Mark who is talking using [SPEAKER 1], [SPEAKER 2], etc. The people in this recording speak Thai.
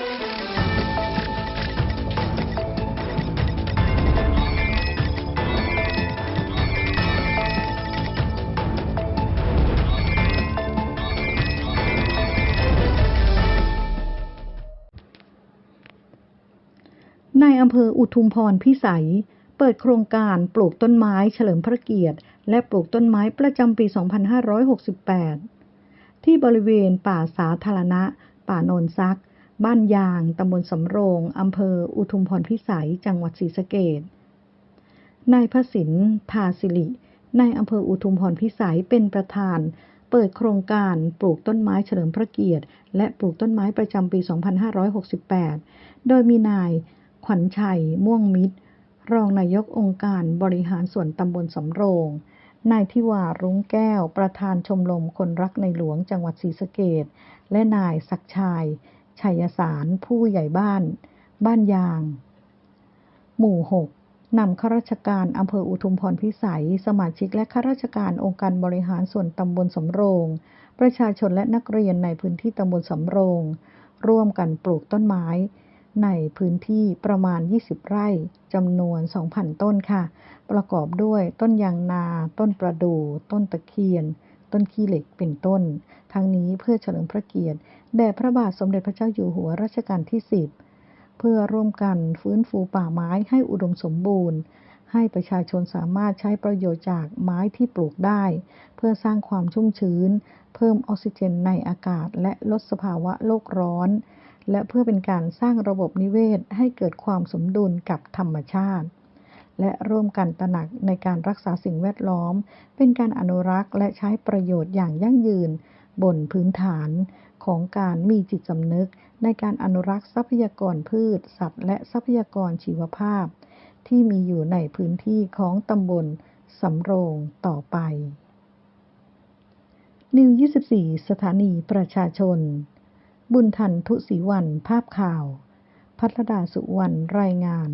[SPEAKER 1] ในอำเภออุทุมพรพิสัย เปิดโครงการปลูกต้นไม้เฉลิมพระเกียรติ และปลูกต้นไม้ประจำปี 2568 ที่บริเวณป่าสาธารณะ ป่าโนนซัก บ้านยางตำบลสำโรงอำเภออุทุมพรพิสัย จังหวัดศรีสะเกษนายพระสินทาสิรินายอำเภออุทุมพรพิสัยเป็นประธาน เปิดโครงการปลูกต้นไม้เฉลิมพระเกียรติ และปลูกต้นไม้ประจำปี 2568 โดยมีนายขวัญชัย ม่วงมิตร รองนายกองค์การบริหารส่วนตำบลสำโรง นายทิวารุ้งแก้ว ประธานชมรมคนรักในหลวงจังหวัดศรีสะเกษและนายศักชัย ชัยสาร ผู้ใหญ่บ้าน บ้านยาง หมู่6นำข้าราชการอำเภออุทุมพรพิสัย สมาชิกและข้าราชการองค์การบริหารส่วนตำบลสำโรง ประชาชนและนักเรียนในพื้นที่ตำบลสำโรง ร่วมกันปลูกต้นไม้ ในพื้นที่ประมาณ 20 ไร่จำนวน 2,000 ต้นค่ะ ประกอบด้วยต้นยางนา ต้นประดู่ ต้นตะเคียน ต้นขี้เหล็กเป็นต้น ทั้งนี้เพื่อเฉลิมพระเกียรติแด่พระบาทสมเด็จพระเจ้าอยู่หัวรัชกาลที่10เพื่อร่วมกันฟื้นฟูป่าไม้ให้อุดมสมบูรณ์ ให้ประชาชนสามารถใช้ประโยชน์จากไม้ที่ปลูกได้ เพื่อสร้างความชุ่มชื้น เพิ่มออกซิเจนในอากาศ และลดสภาวะโลกร้อน และเพื่อเป็นการสร้างระบบนิเวศให้เกิดความสมดุลกับธรรมชาติ และร่วมกันตระหนักในการรักษาสิ่งแวดล้อม เป็นการอนุรักษ์และใช้ประโยชน์อย่างยั่งยืน บนพื้นฐานของการมีจิตสำนึก ในการอนุรักษ์ทรัพยากรพืช สัตว์ และทรัพยากรชีวภาพ ที่มีอยู่ในพื้นที่ของตำบลสำโรงต่อไป นิว 24 สถานีประชาชน บุญทันทุศรีวัน ภาพข่าว พัทรดาสุวรรณรายงาน